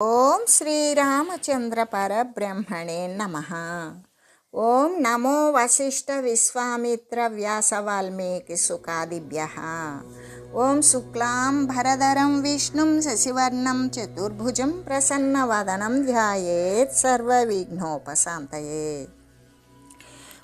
ఓం శ్రీరామచంద్ర పరబ్రహ్మణే నమ ఓం నమో వశిష్ఠ విశ్వామిత్ర వ్యాస వాల్మీకి సుఖాదిభ్య ఓం శుక్లాం భరధరం విష్ణుం శశివర్ణం చతుర్భుజం ప్రసన్నవదనం ధ్యాయేత్ సర్వవిఘ్నోపశాంతయే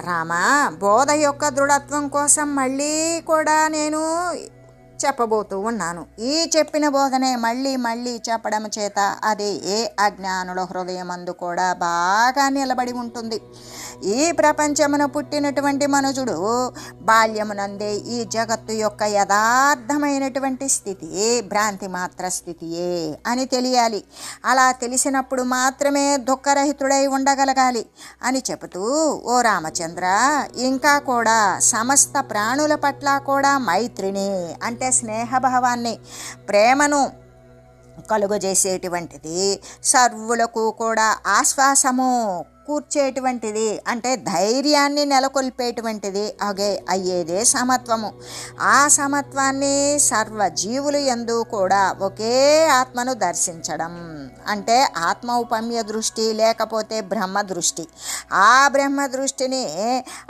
రామా బోధ యొక్క దృఢత్వం కోసం మళ్ళీ కూడా నేను చెప్పబోతూ ఉన్నాను. ఈ చెప్పిన బోధనే మళ్ళీ మళ్ళీ చెప్పడం చేత అది ఏ అజ్ఞానుల హృదయమందు కూడా బాగా నిలబడి ఉంటుంది. ఈ ప్రపంచమున పుట్టినటువంటి మనుజుడు బాల్యమునందే ఈ జగత్తు యొక్క యథార్థమైనటువంటి స్థితి భ్రాంతి మాత్ర స్థితియే అని తెలియాలి. అలా తెలిసినప్పుడు మాత్రమే దుఃఖరహితుడై ఉండగలగాలి అని చెబుతూ ఓ రామచంద్ర ఇంకా కూడా సమస్త ప్రాణుల పట్ల కూడా మైత్రిని అంటే స్నేహభావాన్ని ప్రేమను కలుగజేసేటువంటిది. సర్వులకు కూడా ఆశ్వాసము కూర్చేటువంటిది అంటే ధైర్యాన్ని నెలకొల్పేటువంటిది అగే అయ్యేదే సమత్వము. ఆ సమత్వాన్ని సర్వజీవులు ఎందు కూడా ఒకే ఆత్మను దర్శించడం. అంటే ఆత్మ ఉపమ్య దృష్టి లేకపోతే బ్రహ్మ దృష్టి. ఆ బ్రహ్మ దృష్టిని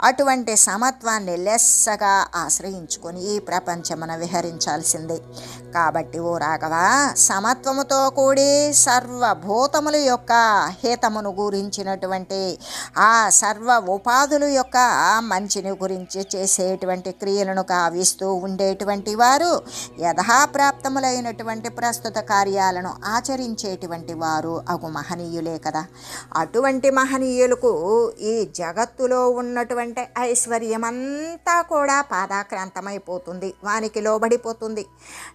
అటువంటి సమత్వాన్ని లెస్సగా ఆశ్రయించుకొని ఈ ప్రపంచమున విహరించాల్సిందే. కాబట్టి ఓ రాఘవ సమత్వముతో కూడి సర్వభూతముల యొక్క హితమును గురించినటువంటి ఆ సర్వ ఉపాధుల యొక్క మంచిని గురించి చేసేటువంటి క్రియలను కావిస్తూ ఉండేటువంటి వారు యథాప్రాప్తములైనటువంటి ప్రస్తుత కార్యాలను ఆచరించేటువంటి వారు అగు మహనీయులే కదా. అటువంటి మహనీయులకు ఈ జగత్తులో ఉన్నటువంటి ఐశ్వర్యమంతా కూడా పాదాక్రాంతమైపోతుంది వానికి లోబడిపోతుంది.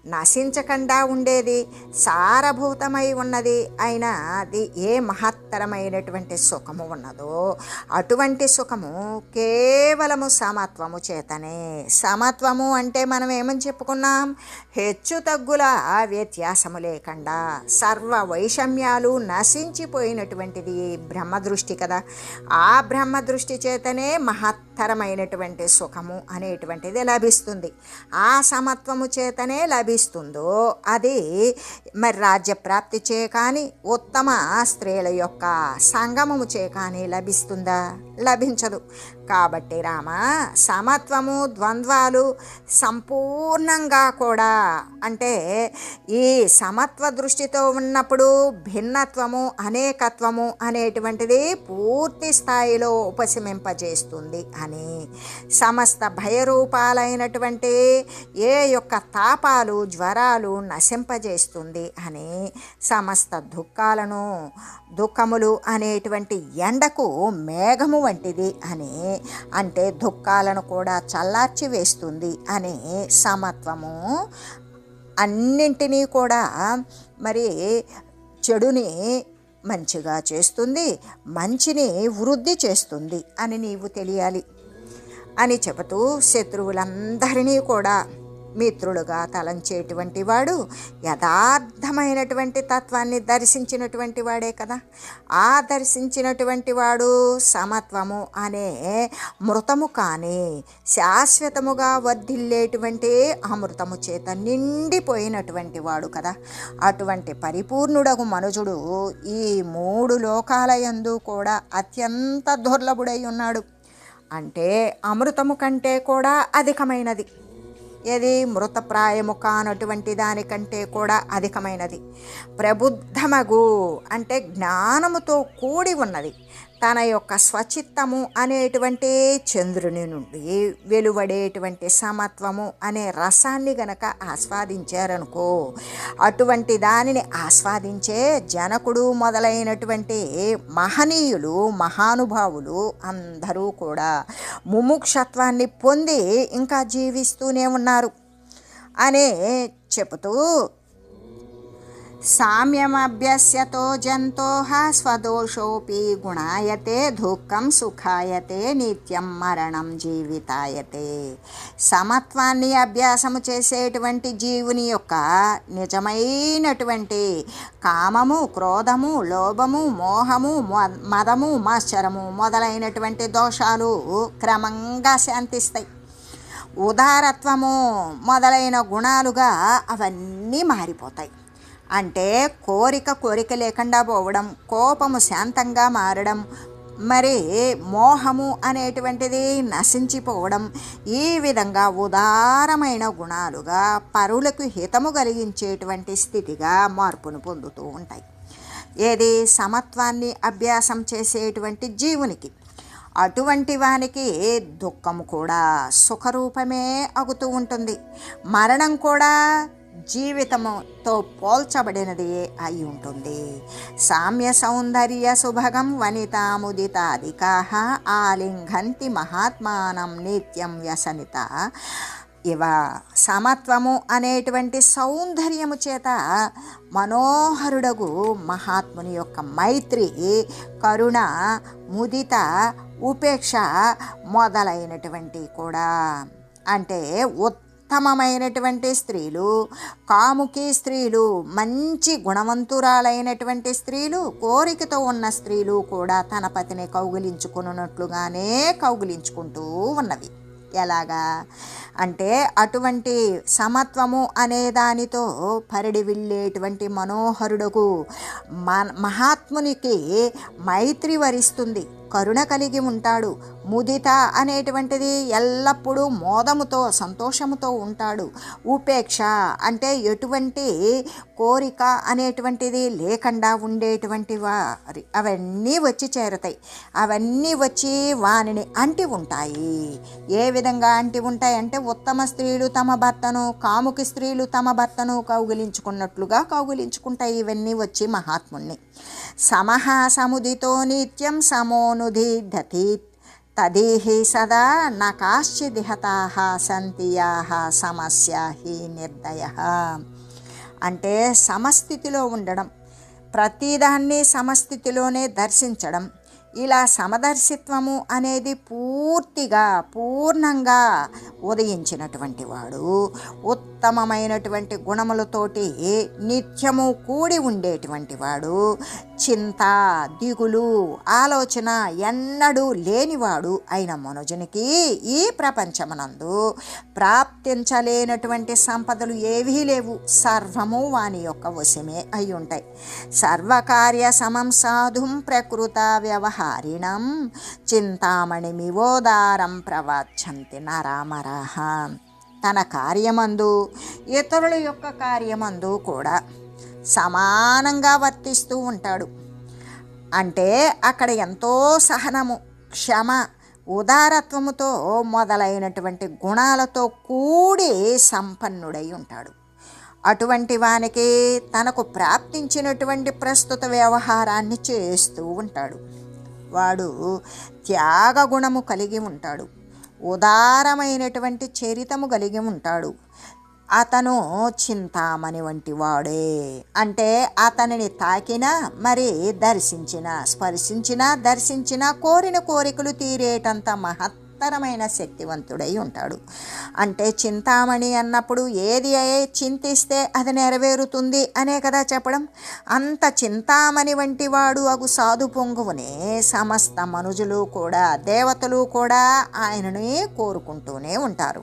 నశించకుండా ఉండేది సారభూతమై ఉన్నది అయినా అది ఏ మహత్తరమైనటువంటి సుఖం. సుఖము ఉన్నదో అటువంటి సుఖము కేవలము సమత్వము చేతనే. సమత్వము అంటే మనం ఏమని చెప్పుకున్నాం? హెచ్చు తగ్గుల వ్యత్యాసము లేకుండా సర్వ వైషమ్యాలు నశించిపోయినటువంటిది బ్రహ్మ దృష్టి కదా. ఆ బ్రహ్మ దృష్టి చేతనే మహత్తరమైనటువంటి సుఖము అనేటువంటిది లభిస్తుంది. ఆ సమత్వము చేతనే లభిస్తుందో అది మరి రాజ్యప్రాప్తి చే కానీ ఉత్తమ స్త్రీల యొక్క సంగమము చే కానీ లభిస్తుందా? లభించదు. కాబట్టి రామ సమత్వము ద్వంద్వాలు సంపూర్ణంగా కూడా అంటే ఈ సమత్వ దృష్టితో ఉన్నప్పుడు భిన్నత్వము అనేకత్వము అనేటువంటిది పూర్తి స్థాయిలో ఉపశమింపజేస్తుంది అని సమస్త భయరూపాలైనటువంటి ఏ యొక్క తాపాలు జ్వరాలు నశింపజేస్తుంది అని సమస్త దుఃఖాలను దుఃఖములు అనేటువంటి ఎండకు మేఘము వంటిది అని అంటే దుఃఖాలను కూడా చల్లార్చి వేస్తుంది అనే సమత్వము. అన్నింటినీ కూడా మరి చెడుని మంచిగా చేస్తుంది మంచిని వృద్ధి చేస్తుంది అని నీవు తెలియాలి అని చెబుతూ శత్రువులందరినీ కూడా మిత్రులుగా తలంచేటువంటి వాడు యథార్థమైనటువంటి తత్వాన్ని దర్శించినటువంటి వాడే కదా. ఆ దర్శించినటువంటి వాడు సమత్వము అనే మృతము కానీ శాశ్వతముగా వర్ధిల్లేటువంటి అమృతము చేత నిండిపోయినటువంటి వాడు కదా. అటువంటి పరిపూర్ణుడగు మనుజుడు ఈ మూడు లోకాలయందు కూడా అత్యంత దుర్లభుడై ఉన్నాడు. అంటే అమృతము కంటే కూడా అధికమైనది. ఏది? మృతప్రాయము కానటువంటి దానికంటే కూడా అధికమైనది. ప్రబుద్ధమగు అంటే జ్ఞానముతో కూడి ఉన్నది. తన యొక్క స్వచిత్తము అనేటువంటి చంద్రుని నుండి వెలువడేటువంటి సమత్వము అనే రసాన్ని గనక ఆస్వాదించారనుకో అటువంటి దానిని ఆస్వాదించే జనకుడు మొదలైనటువంటి మహనీయులు మహానుభావులు అందరూ కూడా ముముక్షత్వాన్ని పొంది ఇంకా జీవిస్తూనే ఉన్నారు అనే చెబుతూ సామ్యమభ్యస్యతో జంతోహ స్వదోషోపి గుణాయతే దుఃఖం సుఖాయతే నిత్యం మరణం జీవితాయతే సమత్వాన్ని అభ్యాసము చేసేటువంటి జీవుని యొక్క నిజమైనటువంటి కామము క్రోధము లోభము మోహము మదము మాశ్చరము మొదలైనటువంటి దోషాలు క్రమంగా శాంతిస్తాయి. ఉదారత్వము మొదలైన గుణాలుగా అవన్నీ మారిపోతాయి. అంటే కోరిక కోరిక లేకుండా పోవడం కోపము శాంతంగా మారడం మరి మోహము అనేటువంటిది నశించిపోవడం ఈ విధంగా ఉదారమైన గుణాలుగా పరులకు హితము కలిగించేటువంటి స్థితిగా మార్పును పొందుతూ ఉంటాయి. ఏది? సమత్వాన్ని అభ్యాసం చేసేటువంటి జీవునికి. అటువంటి వానికి దుఃఖము కూడా సుఖరూపమే అగుతూ ఉంటుంది. మరణం కూడా జీవితముతో పోల్చబడినది అయి ఉంటుంది. సామ్య సౌందర్య సుభగం వనితాముదితాధికా ఆలింఘంతి మహాత్మానం నిత్యం వ్యసనిత. ఇవ సమత్వము అనేటువంటి సౌందర్యము చేత మనోహరుడగు మహాత్ముని యొక్క మైత్రి కరుణ ముదిత ఉపేక్ష మొదలైనటువంటి కూడా. అంటే ఉత్తమమైనటువంటి స్త్రీలు కాముకి స్త్రీలు మంచి గుణవంతురాలైనటువంటి స్త్రీలు కోరికతో ఉన్న స్త్రీలు కూడా తన పతిని కౌగిలించుకున్నట్లుగానే కౌగిలించుకుంటూ ఉన్నవి. ఎలాగా? అంటే అటువంటి సమత్వము అనే దానితో పరిడి వెళ్ళేటువంటి మనోహరుడుకు మహాత్మునికి మైత్రి వరిస్తుంది. కరుణ కలిగి ఉంటాడు. ముదిత అనేటువంటిది ఎల్లప్పుడూ మోదముతో సంతోషముతో ఉంటాడు. ఉపేక్ష అంటే ఎటువంటి కోరిక అనేటువంటిది లేకుండా ఉండేటువంటి వారి అవన్నీ వచ్చి చేరతాయి. అవన్నీ వచ్చి వానిని అంటి ఉంటాయి. ఏ విధంగా అంటి ఉంటాయి అంటే ఉత్తమ స్త్రీలు తమ భర్తను కాముకి స్త్రీలు తమ భర్తను కౌగిలించుకున్నట్లుగా కౌగిలించుకుంటాయి. ఇవన్నీ వచ్చి మహాత్ముణ్ణి. సమహ సముదితో నిత్యం సమోన్ దతి తదీహి సదా న కాశ్చిదిహతా సంతి సమస్య హి నిర్దయ అంటే సమస్థితిలో ఉండడం ప్రతిదాన్ని సమస్థితిలోనే దర్శించడం ఇలా సమదర్శిత్వము అనేది పూర్తిగా పూర్ణంగా ఉదయించినటువంటి వాడు. ఉత్తమమైనటువంటి గుణములతోటి నిత్యము కూడి ఉండేటువంటి వాడు. చింత దిగులు ఆలోచన ఎన్నడూ లేనివాడు అయిన మనుజునికి ఈ ప్రపంచమునందు ప్రాప్తించలేనటువంటి సంపదలు ఏవీ లేవు. సర్వము వాని యొక్క వశమే అయి ఉంటాయి సర్వకార్య సమం సాధుం ప్రకృత హారిణం చింతామణిమివోదారం ప్రవచ్చంతి నరామరాహ తన కార్యమందు ఇతరుల యొక్క కార్యమందు కూడా సమానంగా వర్తిస్తూ ఉంటాడు. అంటే అక్కడ ఎంతో సహనము క్షమ ఉదారత్వముతో మొదలైనటువంటి గుణాలతో కూడి సంపన్నుడై ఉంటాడు. అటువంటి వానికి తనకు ప్రాప్తించినటువంటి ప్రస్తుత వ్యవహారాన్ని చేస్తూ ఉంటాడు. వాడు త్యాగ గుణము కలిగి ఉంటాడు. ఉదారమైనటువంటి చరితము కలిగి ఉంటాడు. అతను చింతామణి వంటి వాడే. అంటే అతనిని తాకినా మరి దర్శించిన స్పర్శించిన దర్శించిన కోరిన కోరికలు తీరేటంత మహత్తరమైన శక్తివంతుడై ఉంటాడు. అంటే చింతామణి అన్నప్పుడు ఏది అయ్యే చింతిస్తే అది నెరవేరుతుంది అనే కదా చెప్పడం. అంత చింతామణి వంటి వాడు అగు సాధు పొంగువునే సమస్త మనుజులు కూడా దేవతలు కూడా ఆయనని కోరుకుంటూనే ఉంటారు.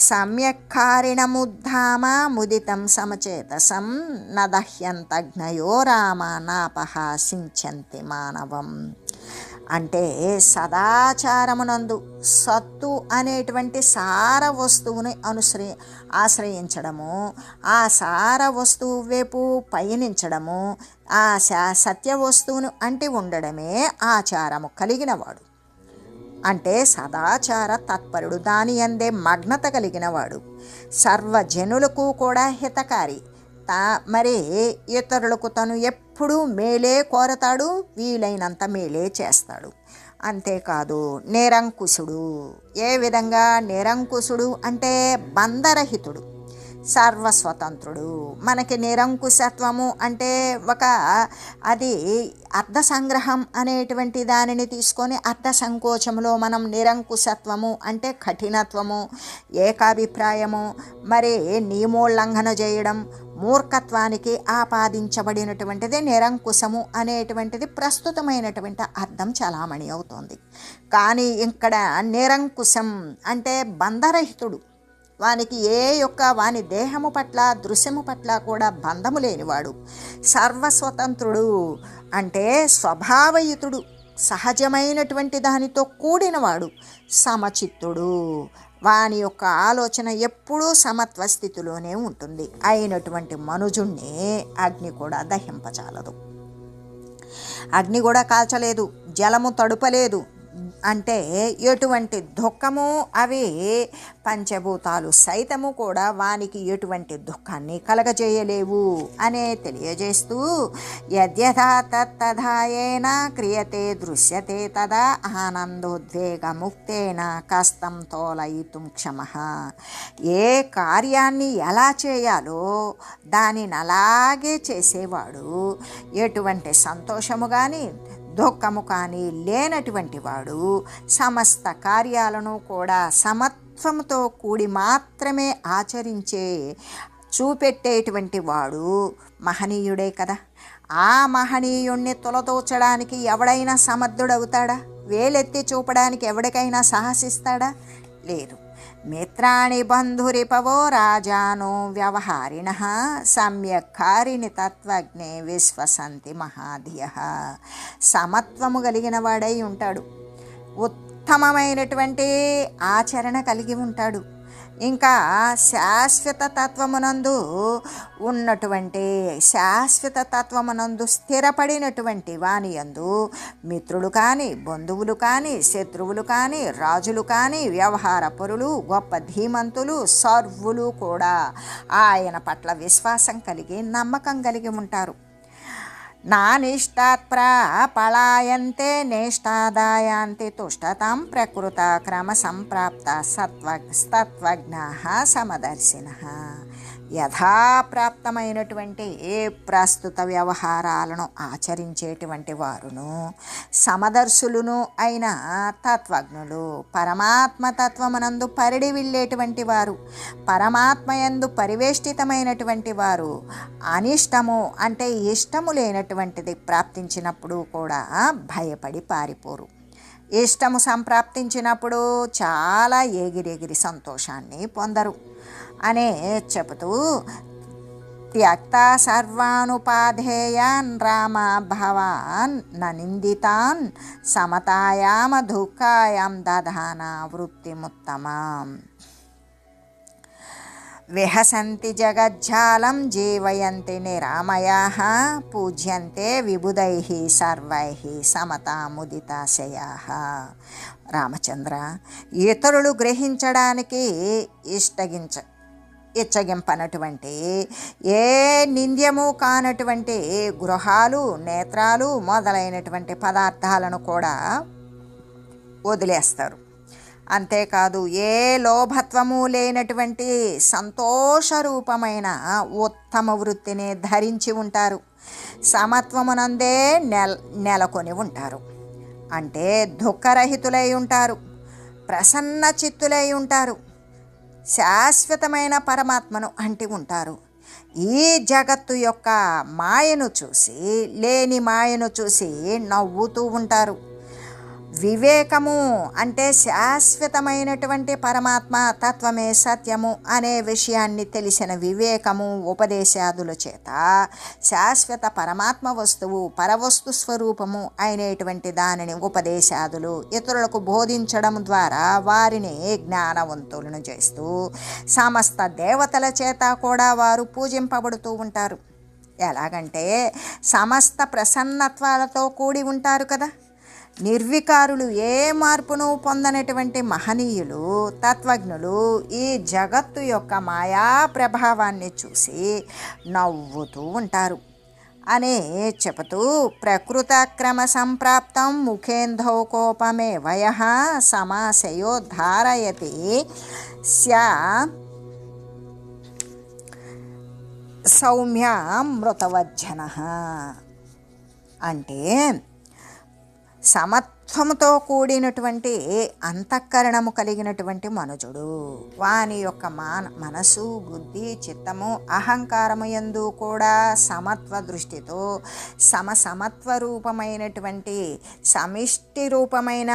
సమ్యక్కారిణముద్ధామ ముదితం సమచేతసం నదహ్యంతజ్ఞయో రామ నాపహాసించంతి మానవం. అంటే సదాచారమునందు సత్తు అనేటువంటి సార వస్తువుని అనుశ్రయ ఆశ్రయించడము ఆ సార వస్తువు వైపు పయనించడము ఆ సత్య వస్తువును అంటి ఉండడమే ఆచారము కలిగినవాడు. అంటే సదాచార తత్పరుడు దాని అందే మగ్నత కలిగినవాడు. సర్వజనులకు కూడా హితకారి. తా మరి ఇతరులకు తను ఎప్పుడు మేలే కోరతాడు వీలైనంత మేలే చేస్తాడు. అంతేకాదు నిరంకుశుడు. ఏ విధంగా నిరంకుశుడు అంటే బంధరహితుడు. సర్వస్వతంత్రుడు. మనకి నిరంకుశత్వము అంటే ఒక అది అర్ధ సంగ్రహం అనేటువంటి దానిని తీసుకొని అర్ధ సంకోచంలో మనం నిరంకుశత్వము అంటే కఠినత్వము ఏకాభిప్రాయము మరి నియమోల్లంఘన చేయడం మూర్ఖత్వానికి ఆపాదించబడినటువంటిది నిరంకుశము అనేటువంటిది ప్రస్తుతమైనటువంటి అర్థం చలామణి అవుతోంది. కానీ ఇక్కడ నిరంకుశం అంటే బంధరహితుడు. వానికి ఏ యొక్క వాని దేహము పట్ల దృశ్యము పట్ల కూడా బంధము లేనివాడు. సర్వస్వతంత్రుడు అంటే స్వభావయుతుడు సహజమైనటువంటి దానితో కూడినవాడు సమచిత్తుడు. వాని యొక్క ఆలోచన ఎప్పుడూ సమత్వ స్థితిలోనే ఉంటుంది. అయినటువంటి మనుజుణ్ణి అగ్ని కూడా దహింపచాలదు అగ్ని కూడా కాల్చలేదు జలము తడుపలేదు అంటే ఎటువంటి దుఃఖము అవి పంచభూతాలు సైతము కూడా వానికి ఎటువంటి దుఃఖాన్ని కలగజేయలేవు అనే తెలియజేస్తూ యద్యథా తత్తథాయేన క్రియతే దృశ్యతే తదా ఆనందోద్వేగముక్తేన కష్టం తోలయితుం క్షమ. ఏ కార్యాన్ని ఎలా చేయాలో దానిని అలాగే చేసేవాడు. ఎటువంటి సంతోషము కానీ దుఃఖము కానీ లేనటువంటి వాడు సమస్త కార్యాలను కూడా సమత్వముతో కూడి మాత్రమే ఆచరించే చూపెట్టేటువంటి వాడు మహనీయుడే కదా. ఆ మహనీయుణ్ణి తొలతోచడానికి ఎవడైనా సమర్థుడవుతాడా? వేలెత్తి చూపడానికి ఎవడికైనా సాహసిస్తాడా? లేదు. మిత్రాణి బంధురిపవో రాజానో వ్యవహారిణ. సమ్యక్కారిణి తత్వజ్ఞే విశ్వసంతి మహాధియ. సమత్వము కలిగిన వాడై ఉంటాడు. ఉత్తమమైనటువంటి ఆచరణ కలిగి ఉంటాడు. ఇంకా శాశ్వత తత్వమునందు ఉన్నటువంటి శాశ్వత తత్వమునందు స్థిరపడినటువంటి వాని యందు మిత్రులు కానీ బంధువులు కానీ శత్రువులు కానీ రాజులు కానీ వ్యవహార పరులు గొప్ప ధీమంతులు సర్వులు కూడా ఆయన పట్ల విశ్వాసం కలిగి నమ్మకం కలిగి ఉంటారు. నానిష్టాత్ప్రాపళాయంతే నేష్టాదాయాంతి తుష్టతాం ప్రకృత క్రమ సంప్రాప్త సత్వ సత్వజ్ఞ సమదర్శిన. యథాప్రాప్తమైనటువంటి ఏ ప్రస్తుత వ్యవహారాలను ఆచరించేటువంటి వారును సమదర్శులును అయిన తత్వజ్ఞులు పరమాత్మ తత్వమునందు పరిడి వెళ్ళేటువంటి వారు పరమాత్మయందు పరివేష్టితమైనటువంటి వారు అనిష్టము అంటే ఇష్టము లేనటువంటిది ప్రాప్తించినప్పుడు కూడా భయపడి పారిపోరు. ఇష్టము సంప్రాప్తించినప్పుడు చాలా ఎగిరెగిరి సంతోషాన్ని పొందరు. అనే చెబుతూ త్యక్త సర్వానుపాధేయాన్ రామ భవాన్ ననిందితాన్ సమతాయామ దుఃఖాయాం దధాన వృత్తిముత్తమాం. విహసంతి జగజ్జాలం జీవయంతి నిరామయా పూజ్యంతే విబుధై సర్వై సమతాముదితాశయా. రామచంద్ర ఇతరులు గ్రహించడానికి ఇష్టగించ ఇచ్చగింపనటువంటి ఏ నింద్యము కానటువంటి గృహాలు నేత్రాలు మొదలైనటువంటి పదార్థాలను కూడా వదిలేస్తారు. అంతేకాదు ఏ లోభత్వము లేనటువంటి సంతోషరూపమైన ఉత్తమ వృత్తిని ధరించి ఉంటారు. సమత్వమునందే నెల నెలకొని ఉంటారు. అంటే దుఃఖరహితులై ఉంటారు. ప్రసన్న చిత్తులై ఉంటారు. శాశ్వతమైన పరమాత్మను అంటి ఉంటారు. ఈ జగత్తు యొక్క మాయను చూసి లేని మాయను చూసి నవ్వుతూ ఉంటారు. వివేకము అంటే శాశ్వతమైనటువంటి పరమాత్మ తత్వమే సత్యము అనే విషయాన్ని తెలిసిన వివేకము ఉపదేశాదుల చేత శాశ్వత పరమాత్మ వస్తువు పరవస్తు స్వరూపము అయినటువంటి దానిని ఉపదేశాదులు ఇతరులకు బోధించడం ద్వారా వారిని జ్ఞానవంతులను చేస్తూ సమస్త దేవతల చేత కూడా వారు పూజింపబడుతూ ఉంటారు. ఎలాగంటే సమస్త ప్రసన్నత్వాలతో కూడి ఉంటారు కదా. నిర్వికారులు ఏ మార్పును పొందనటువంటి మహనీయులు తత్వజ్ఞులు ఈ జగత్తు యొక్క మాయా ప్రభావాన్ని చూసి నవ్వుతూ ఉంటారు. అనే చెబుతూ ప్రకృతక్రమ సంప్రాప్తం ముఖేంధో కోపమే వయ సమాశయో ధారయతి స్యా సౌమ్య మృతవజ్జన అంటే సమత్వముతో కూడినటువంటి అంతఃకరణము కలిగినటువంటి మనుజుడు. వాని యొక్క మాన మనసు బుద్ధి చిత్తము అహంకారము ఎందు కూడా సమత్వ దృష్టితో సమ సమత్వ రూపమైనటువంటి సమిష్టి రూపమైన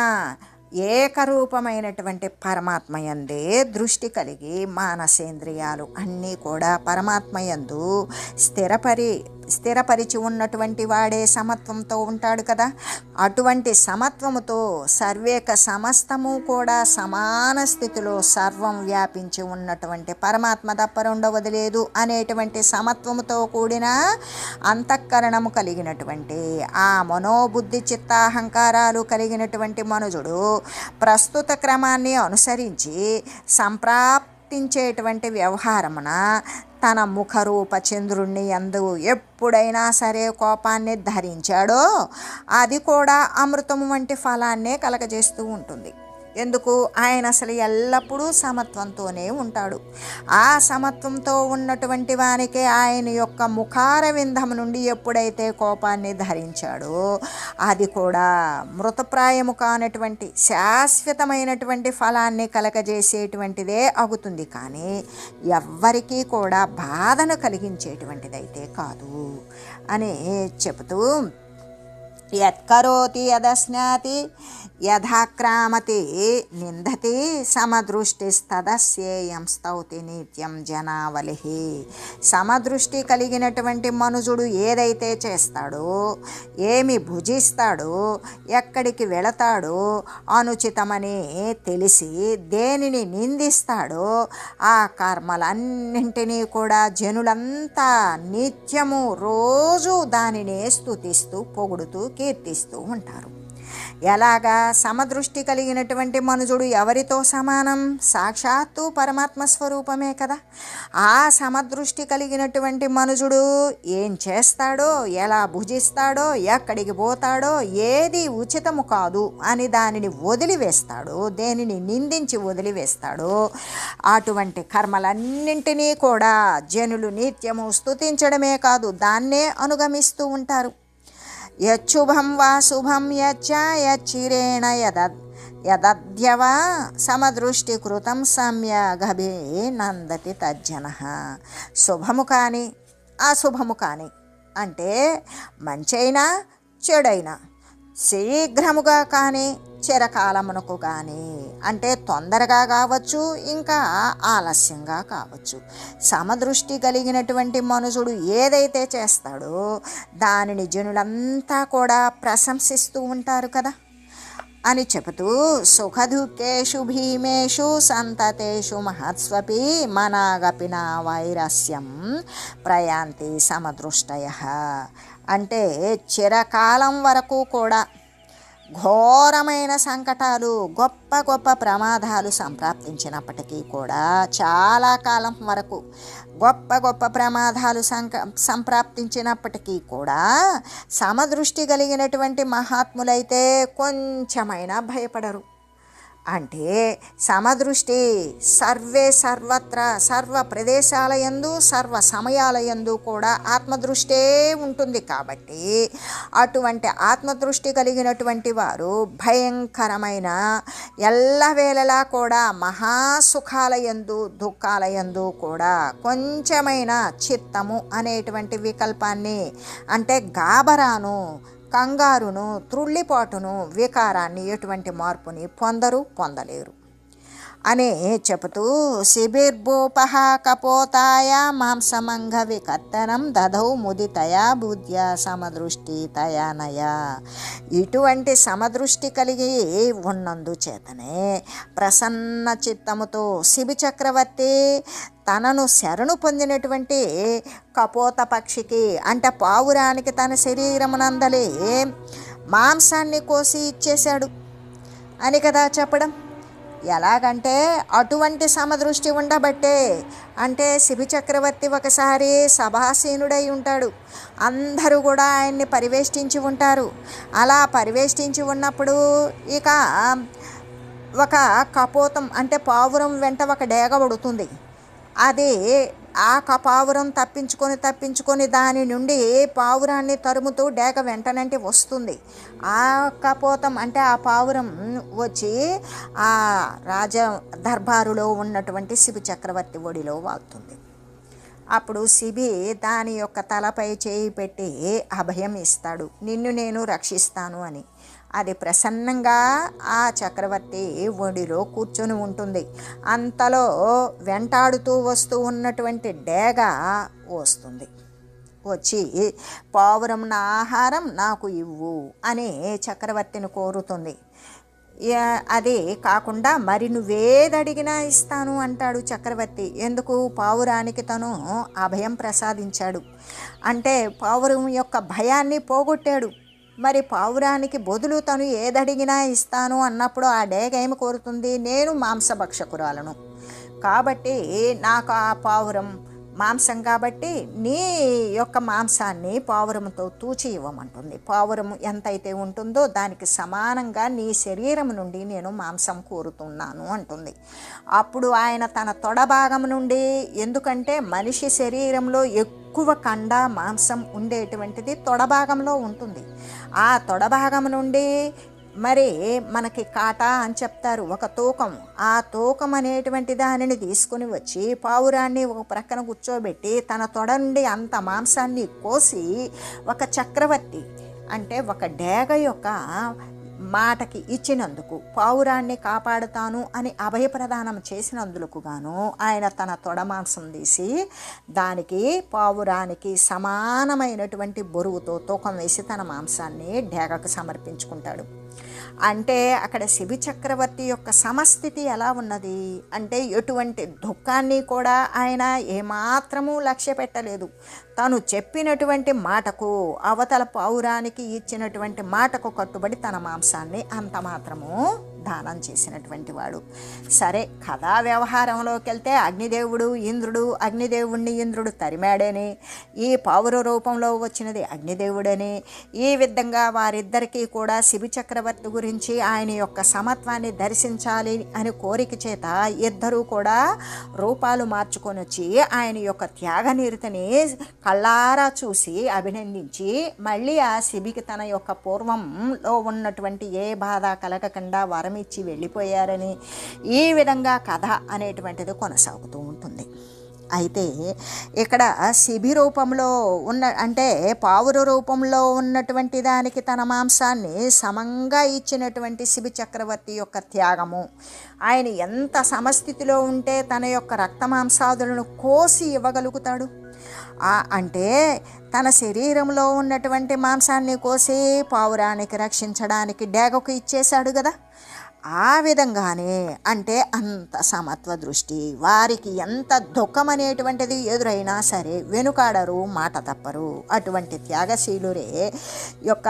ఏకరూపమైనటువంటి పరమాత్మయందే దృష్టి కలిగి మానసేంద్రియాలు అన్నీ కూడా పరమాత్మయందు స్థిరపరి స్థిరపరిచి ఉన్నటువంటి వాడే సమత్వంతో ఉంటాడు కదా. అటువంటి సమత్వముతో సర్వేక సమస్తము కూడా సమాన స్థితిలో సర్వం వ్యాపించి ఉన్నటువంటి పరమాత్మ తప్ప రెండవది లేదు అనేటువంటి సమత్వముతో కూడిన అంతఃకరణము కలిగినటువంటి ఆ మనోబుద్ధి చిత్తాహంకారాలు కలిగినటువంటి మనుజుడు ప్రస్తుత క్రమాన్ని అనుసరించి సంప్రాప్తించేటువంటి వ్యవహారమున తన ముఖరూప చంద్రుణ్ణి ఎందు ఎప్పుడైనా సరే కోపాన్ని ధరించాడో అది కూడా అమృతము వంటి ఫలాన్నే కలగజేస్తూ ఉంటుంది. ఎందుకు? ఆయన అసలు ఎల్లప్పుడూ సమత్వంతోనే ఉంటాడు. ఆ సమత్వంతో ఉన్నటువంటి వానికి ఆయన యొక్క ముఖార వింధము నుండి ఎప్పుడైతే కోపాన్ని ధరించాడో అది కూడా మృతప్రాయము కానటువంటి శాశ్వతమైనటువంటి ఫలాన్ని కలగజేసేటువంటిదే అవుతుంది. కానీ ఎవ్వరికీ కూడా బాధను కలిగించేటువంటిదైతే కాదు అని చెబుతూ యత్కరోతి యదశ్నాతి యథాక్రామతి నిందతి సమదృష్టిస్తదస్యేయం స్తౌతి నిత్యం జనావలి. సమదృష్టి కలిగినటువంటి మనుజుడు ఏదైతే చేస్తాడో ఏమి భుజిస్తాడో ఎక్కడికి వెళతాడో అనుచితమని తెలిసి దేనిని నిందిస్తాడో ఆ కర్మలన్నింటినీ కూడా జనులంతా నిత్యము రోజు దానినే స్తుతిస్తూ పొగుడుతూ కీర్తిస్తూ ఉంటారు. ఎలాగా సమదృష్టి కలిగినటువంటి మనుజుడు ఎవరితో సమానం? సాక్షాత్తు పరమాత్మ స్వరూపమే కదా. ఆ సమదృష్టి కలిగినటువంటి మనుజుడు ఏం చేస్తాడో ఎలా భుజిస్తాడో ఎక్కడికి పోతాడో ఏది ఉచితము కాదు అని దానిని వదిలివేస్తాడో దేనిని నిందించి వదిలివేస్తాడో. అటువంటి కర్మలన్నింటినీ కూడా జనులు నిత్యము స్తుతించడమే కాదు దాన్నే అనుగమిస్తూ ఉంటారు. యచ్చుభం వా శుభం యచ్చ యచ్చిరేణ యద యదద్యవా సమదృష్టి కృతం సమ్యగభి నందతి తజ్జన శుభము కానీ అశుభము కానీ అంటే మంచైనా చెడైనా శీఘ్రముగా కానీ చిరకాలమునకు కానీ అంటే తొందరగా కావచ్చు ఇంకా ఆలస్యంగా కావచ్చు. సమదృష్టి కలిగినటువంటి మనుషుడు ఏదైతే చేస్తాడో దానిని జనులంతా కూడా ప్రశంసిస్తూ ఉంటారు కదా. అని చెబుతూ సుఖదుఃఖేషు భీమేషు సంతతేషు మహత్స్వపి మనాగపిన వైరస్యం ప్రయాంతి సమదృష్టయ. అంటే చిరకాలం వరకు కూడా ఘోరమైన సంకటాలు గొప్ప గొప్ప ప్రమాదాలు సంప్రాప్తించినప్పటికీ కూడా చాలా కాలం వరకు గొప్ప గొప్ప ప్రమాదాలు సంక సంప్రాప్తించినప్పటికీ కూడా సమదృష్టి కలిగినటువంటి మహాత్ములైతే కొంచెమైనా భయపడరు. అంటే సమదృష్టి సర్వే సర్వత్ర సర్వ ప్రదేశాలయందు సర్వ సమయాలయందు కూడా ఆత్మదృష్టే ఉంటుంది. కాబట్టి అటువంటి ఆత్మదృష్టి కలిగినటువంటి వారు భయంకరమైన ఎల్లవేళలా కూడా మహాసుఖాలయందు దుఃఖాలయందు కూడా కొంచెమైన చిత్తము అనేటువంటి వికల్పాన్ని అంటే గాబరాను కంగారును త్రుళ్ళిపాటును వికారాన్ని ఎటువంటి మార్పుని పొందరు పొందలేరు. అని చెబుతూ శిబిర్భూపహ కపోతాయ మాంసమంగ వికర్తనం దధౌ ముదితయా బుద్ధ్య సమదృష్టి తయానయ. ఇటువంటి సమదృష్టి కలిగి ఉన్నందు చేతనే ప్రసన్న చిత్తముతో శిబి చక్రవర్తి తనను శరణు పొందినటువంటి కపోత పక్షికి అంటే పావురానికి తన శరీరమునందలే మాంసాన్ని కోసి ఇచ్చేశాడు. అని కదా చెప్పడం? ఎలాగంటే అటువంటి సమదృష్టి ఉండబట్టే. అంటే శిబి చక్రవర్తి ఒకసారి సభాసీనుడై ఉంటాడు. అందరూ కూడా ఆయన్ని పరివేష్టించి ఉంటారు. అలా పరివేష్టించి ఉన్నప్పుడు ఇక ఒక కపోతం అంటే పావురం వెంట ఒక డేగ పడుతుంది. అది ఆ క- పావురం తప్పించుకొని తప్పించుకొని దాని నుండి పావురాన్ని తరుముతూ డేగ వెంటనంటే వస్తుంది. ఆ కపోతం అంటే ఆ పావురం వచ్చి ఆ రాజ దర్బారులో ఉన్నటువంటి శివ చక్రవర్తి ఒడిలో వాళ్తుంది. అప్పుడు శిబి దాని యొక్క తలపై చేయి పెట్టి అభయం ఇస్తాడు. నిన్ను నేను రక్షిస్తాను అని. అది ప్రసన్నంగా ఆ చక్రవర్తి ఒడిలో కూర్చొని ఉంటుంది. అంతలో వెంటాడుతూ వస్తూ ఉన్నటువంటి డేగ వస్తుంది. వచ్చి పావురం నా ఆహారం నాకు ఇవ్వు అని చక్రవర్తిని కోరుతుంది. అది కాకుండా మరి నువ్వేదడిగినా ఇస్తాను అంటాడు చక్రవర్తి. ఎందుకు? పావురానికి తను అభయం ప్రసాదించాడు. అంటే పావురం యొక్క భయాన్ని పోగొట్టాడు. మరి పావురానికి బదులు తను ఏదడిగినా ఇస్తాను అన్నప్పుడు ఆ డేగ ఏమి కోరుతుంది? నేను మాంసభక్షకురాలను. కాబట్టి నాకు ఆ పావురం మాంసం కాబట్టి నీ యొక్క మాంసాన్ని పావురంతో తూచి ఇవ్వమంటుంది. పావురం ఎంతైతే ఉంటుందో దానికి సమానంగా నీ శరీరం నుండి నేను మాంసం కోరుతున్నాను అంటుంది. అప్పుడు ఆయన తన తొడ భాగం నుండి ఎందుకంటే మనిషి శరీరంలో ఎక్కువ కండ మాంసం ఉండేటువంటిది తొడ భాగంలో ఉంటుంది. ఆ తొడ భాగం నుండి మరి మనకి కాటా అని చెప్తారు. ఒక తూకం. ఆ తూకం అనేటువంటి దానిని తీసుకుని వచ్చి పావురాన్ని ఒక ప్రక్కన కూర్చోబెట్టి తన తొడ నుండి అంత మాంసాన్ని కోసి ఒక చక్రవర్తి అంటే ఒక డేగ యొక్క మాటకి ఇచ్చినందుకు పావురాన్ని కాపాడుతాను అని అభయప్రదానం చేసినందుకు గాను ఆయన తన తొడ మాంసం తీసి దానికి పావురానికి సమానమైనటువంటి బరువుతో తూకం వేసి తన మాంసాన్ని డేగకు సమర్పించుకుంటాడు. అంటే అక్కడ శిబి చక్రవర్తి యొక్క సమస్థితి ఎలా ఉన్నది? అంటే ఎటువంటి దుఃఖాన్ని కూడా ఆయన ఏమాత్రము లక్ష్య పెట్టలేదు. తను చెప్పినటువంటి మాటకు అవతల పౌరానికి ఇచ్చినటువంటి మాటకు కట్టుబడి తన మాంసాన్ని అంత మాత్రము దానం చేసినటువంటి వాడు. సరే కథా వ్యవహారంలోకి వెళ్తే అగ్నిదేవుడు ఇంద్రుడు అగ్నిదేవుణ్ణి ఇంద్రుడు తరిమాడని ఈ పావుర రూపంలో వచ్చినది అగ్నిదేవుడని ఈ విధంగా వారిద్దరికీ కూడా శిబి చక్రవర్తి గురించి ఆయన యొక్క సమత్వాన్ని దర్శించాలి అని కోరిక చేత ఇద్దరూ కూడా రూపాలు మార్చుకొని వచ్చి ఆయన యొక్క త్యాగనీరుతని కళ్ళారా చూసి అభినందించి మళ్ళీ ఆ శిబికి తన యొక్క పూర్వంలో ఉన్నటువంటి ఏ బాధ కలగకుండా ఇచ్చి వెళ్ళిపోయారని ఈ విధంగా కథ అనేటువంటిది కొనసాగుతూ ఉంటుంది. అయితే ఇక్కడ శిబి రూపంలో ఉన్న అంటే పావుర రూపంలో ఉన్నటువంటి దానికి తన మాంసాన్ని సమంగా ఇచ్చినటువంటి శిబి చక్రవర్తి యొక్క త్యాగము ఆయన ఎంత సమస్థితిలో ఉంటే తన యొక్క రక్త మాంసాదులను కోసి ఇవ్వగలుగుతాడు. అంటే తన శరీరంలో ఉన్నటువంటి మాంసాన్ని కోసి పావురానికి రక్షించడానికి డేగకు ఇచ్చేశాడు కదా. ఆ విధంగానే అంటే అంత సమత్వ దృష్టి వారికి ఎంత దుఃఖం అనేటువంటిది ఎదురైనా సరే వెనుకాడరు మాట తప్పరు. అటువంటి త్యాగశీలురే యొక్క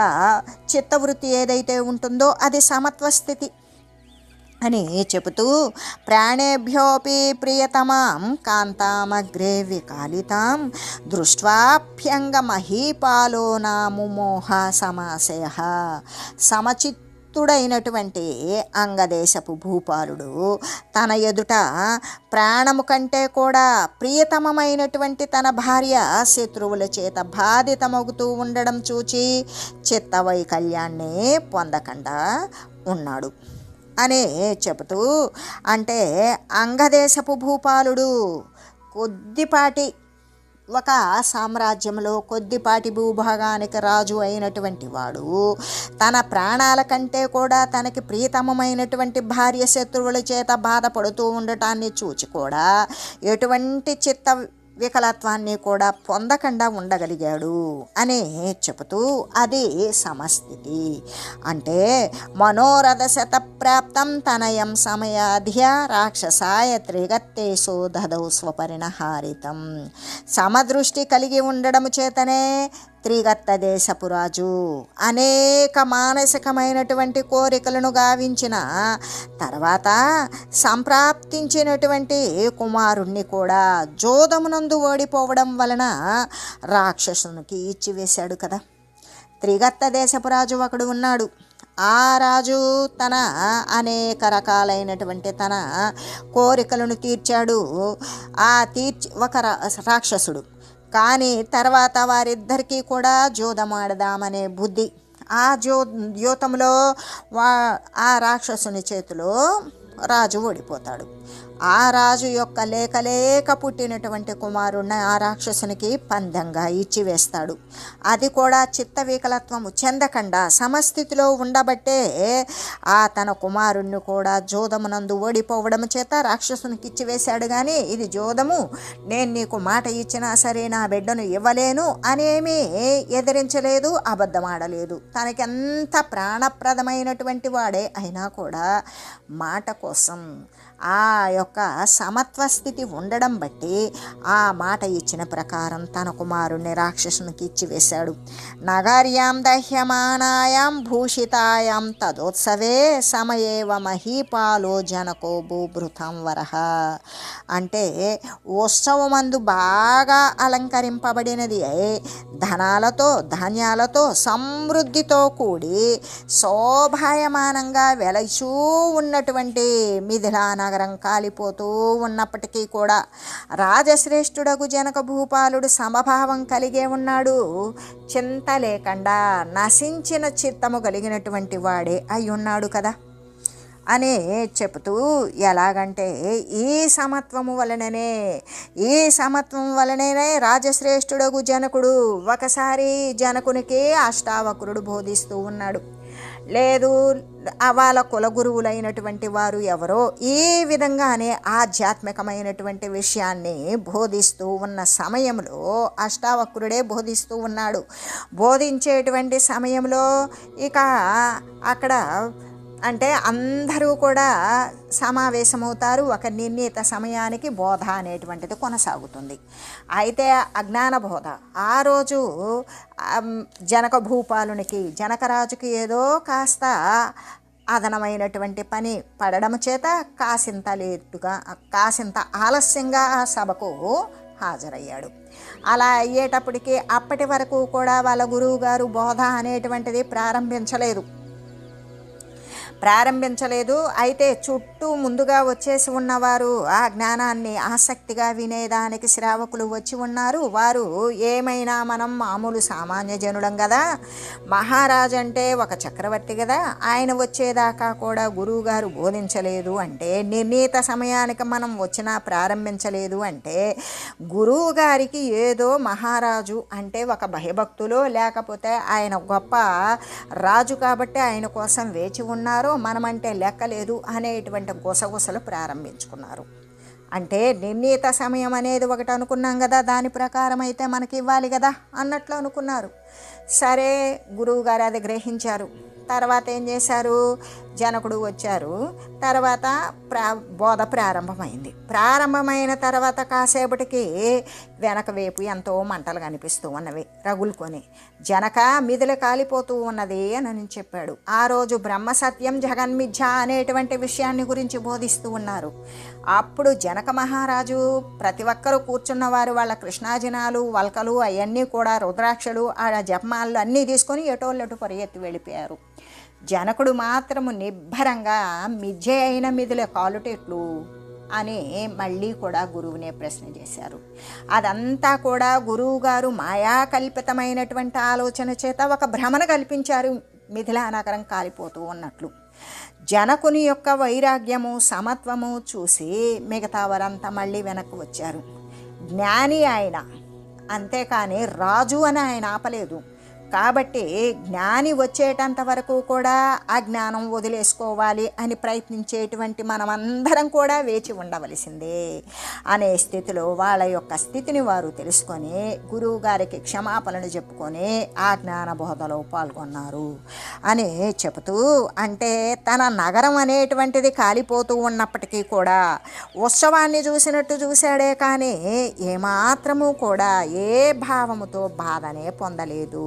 చిత్తవృత్తి ఏదైతే ఉంటుందో అది సమత్వ స్థితి అని చెబుతూ ప్రాణేభ్యోపి ప్రియతమాం కాంతామగ్రే వికాలితాం దృష్ట్వాప్యంగ మహీపాలో నాముమోహ సమాశయ. భక్తుడైనటువంటి అంగదేశపు భూపాలుడు తన ఎదుట ప్రాణము కంటే కూడా ప్రియతమమైనటువంటి తన భార్య శత్రువుల చేత బాధితమగుతూ ఉండడం చూచి చిత్తవైకల్యాన్ని పొందకుండా ఉన్నాడు. అనే చెబుతూ అంటే అంగదేశపు భూపాలుడు కొద్దిపాటి ఒక సామ్రాజ్యంలో కొద్దిపాటి భూభాగానికి రాజు అయినటువంటి వాడు. తన ప్రాణాల కంటే కూడా తనకి ప్రియతమమైనటువంటి భార్య శత్రువుల చేత బాధపడుతూ ఉండటాన్ని చూచి కూడా ఎటువంటి చిత్త వికలత్వాన్ని కూడా పొందకుండా ఉండగలిగాడు అని చెబుతూ అది సమస్థితి. అంటే మనోరథ శత ప్రాప్తం తనయం సమయాధ్య రాక్షసాయ త్రిగత్తేసు దదౌ స్వపరిణహారితం. సమదృష్టి కలిగి ఉండడం చేతనే త్రిగత్త దేశపు రాజు అనేక మానసికమైనటువంటి కోరికలను గావించిన తర్వాత సంప్రాప్తించినటువంటి కుమారుణ్ణి కూడా జోదమునందు ఓడిపోవడం వలన రాక్షసునికి ఇచ్చివేశాడు కదా. త్రిగత్త దేశపు రాజు ఒకడు ఉన్నాడు. ఆ రాజు తన అనేక రకాలైనటువంటి తన కోరికలను తీర్చాడు. ఆ తీర్చి ఒక రా- రాక్షసుడు. కానీ తర్వాత వారిద్దరికీ కూడా జోదమాడదామనే బుద్ధి. ఆ జో యూతంలో వా ఆ రాక్షసుని చేతిలో రాజు ఓడిపోతాడు. ఆ రాజు యొక్క లేకలేక లేక పుట్టినటువంటి కుమారుణ్ణి ఆ రాక్షసునికి పందంగా ఇచ్చివేస్తాడు. అది కూడా చిత్త వికలత్వము చెందకుండా సమస్థితిలో ఉండబట్టే ఆ తన కుమారుణ్ణి కూడా జోదమునందు ఓడిపోవడం చేత రాక్షసునికి ఇచ్చివేశాడు. కానీ ఇది జోదము నేను నీకు మాట ఇచ్చినా సరే నా బిడ్డను ఇవ్వలేను అనేమీ ఎదిరించలేదు అబద్ధమాడలేదు. తనకెంత ప్రాణప్రదమైనటువంటి వాడే అయినా కూడా మాట కోసం ఆ యొక్క సమత్వ స్థితి ఉండడం బట్టి ఆ మాట ఇచ్చిన ప్రకారం తన కుమారుణ్ణి రాక్షసునికి ఇచ్చివేశాడు. నగర్యాం దహ్యమానాయాం భూషితాయాం తదోత్సవే సమయేవ మహీపాలో జనకో భూభృతం వరహ అంటే ఉత్సవమందు బాగా అలంకరింపబడినది ధనాలతో ధాన్యాలతో సమృద్ధితో కూడి శోభాయమానంగా వెలచూ ఉన్నటువంటి మిథిలా నగరం కాలిపోతూ ఉన్నప్పటికీ కూడా రాజశ్రేష్ఠుడగు జనక భూపాలుడు సమభావం కలిగే ఉన్నాడు. చింత లేకుండా నశించిన చిత్తము కలిగినటువంటి వాడే అయి ఉన్నాడు కదా. అని చెబుతూ ఎలాగంటే ఈ సమత్వము వలననే ఈ సమత్వం వలననే రాజశ్రేష్ఠుడగు జనకుడు ఒకసారి జనకునికి అష్టావక్రుడు బోధిస్తూ ఉన్నాడు. లేదు వాళ్ళ కులగురువులైనటువంటి వారు ఎవరో ఈ విధంగానే ఆధ్యాత్మికమైనటువంటి విషయాన్ని బోధిస్తూ ఉన్న సమయంలో అష్టావక్రుడే బోధిస్తూ ఉన్నాడు. బోధించేటువంటి సమయంలో ఇక అక్కడ అంటే అందరూ కూడా సమావేశమవుతారు. ఒక నిర్ణీత సమయానికి బోధ అనేటువంటిది కొనసాగుతుంది. అయితే అజ్ఞాన బోధ ఆ రోజు జనక భూపాలునికి జనకరాజుకి ఏదో కాస్త అదనమైనటువంటి పని పడడం చేత కాసింత లేటుగా కాసింత ఆలస్యంగా సభకు హాజరయ్యాడు. అలా అయ్యేటప్పటికి అప్పటి వరకు కూడా వాళ్ళ గురువు గారు బోధ అనేటువంటిది ప్రారంభించలేదు. ప్రారంభించలేదు. అయితే చుట్టూ ముందుగా వచ్చేసి ఉన్నవారు ఆ జ్ఞానాన్ని ఆసక్తిగా వినేదానికి శ్రావకులు వచ్చి ఉన్నారు. వారు ఏమైనా మనం మామూలు సామాన్య జనుడం కదా మహారాజు అంటే ఒక చక్రవర్తి కదా ఆయన వచ్చేదాకా కూడా గురువుగారు బోధించలేదు అంటే నిర్ణీత సమయానికి మనం వచ్చినా ప్రారంభించలేదు అంటే గురువు గారికి ఏదో మహారాజు అంటే ఒక భయభక్తులో లేకపోతే ఆయన గొప్ప రాజు కాబట్టి ఆయన కోసం వేచి ఉన్నారు. మనమంటే లెక్కలేదు అనేటువంటి గుసగుసలు ప్రారంభించుకున్నారు. అంటే నిర్ణీత సమయం అనేది ఒకటి అనుకున్నాం కదా దాని ప్రకారం అయితే మనకి ఇవ్వాలి కదా అన్నట్లు అనుకున్నారు. సరే గురువు గారు అది గ్రహించారు. తర్వాత ఏం చేశారు? జనకుడు వచ్చారు. తర్వాత ప్రా బోధ ప్రారంభమైంది. ప్రారంభమైన తర్వాత కాసేపటికి వెనక వైపు ఎంతో మంటలు కనిపిస్తూ ఉన్నవి. రగులుకొని జనక మిదిలి కాలిపోతూ ఉన్నది అని నేను చెప్పాడు. ఆ రోజు బ్రహ్మ సత్యం జగన్మిథ్య అనేటువంటి విషయాన్ని గురించి బోధిస్తూ ఉన్నారు. అప్పుడు జనక మహారాజు ప్రతి ఒక్కరూ కూర్చున్న వారు వాళ్ళ కృష్ణాజినాలు వల్కలు అవన్నీ కూడా రుద్రాక్షలు ఆ జపమాలు అన్నీ తీసుకొని ఎటోళ్ళటు పరిగెత్తి వెళ్ళిపోయారు. జనకుడు మాత్రము నిబ్బరంగా మిథ్య అయిన మిదిలే కాలుటెట్లు అని మళ్ళీ కూడా గురువునే ప్రశ్న చేశారు. అదంతా కూడా గురువు గారు మాయాకల్పితమైనటువంటి ఆలోచన చేత ఒక భ్రమణ కల్పించారు మిథిలానగరం కాలిపోతూ ఉన్నట్లు. జనకుని యొక్క వైరాగ్యము సమత్వము చూసి మిగతా వారంతా మళ్ళీ వెనక్కి వచ్చారు. జ్ఞాని ఆయన అంతేకాని రాజు అని ఆయన ఆపలేదు. కాబట్టి జ్ఞాని వచ్చేటంత వరకు కూడా ఆ జ్ఞానం వదిలేసుకోవాలి అని ప్రయత్నించేటువంటి మనమందరం కూడా వేచి ఉండవలసిందే అనే స్థితిలో వాళ్ళ యొక్క స్థితిని వారు తెలుసుకొని గురువు గారికి క్షమాపణలు చెప్పుకొని ఆ జ్ఞాన బోధలో పాల్గొన్నారు అని చెబుతూ అంటే తన నగరం అనేటువంటిది కాలిపోతూ ఉన్నప్పటికీ కూడా ఉత్సవాన్ని చూసినట్టు చూశాడే కానీ ఏమాత్రము కూడా ఏ భావముతో బాధనే పొందలేదు.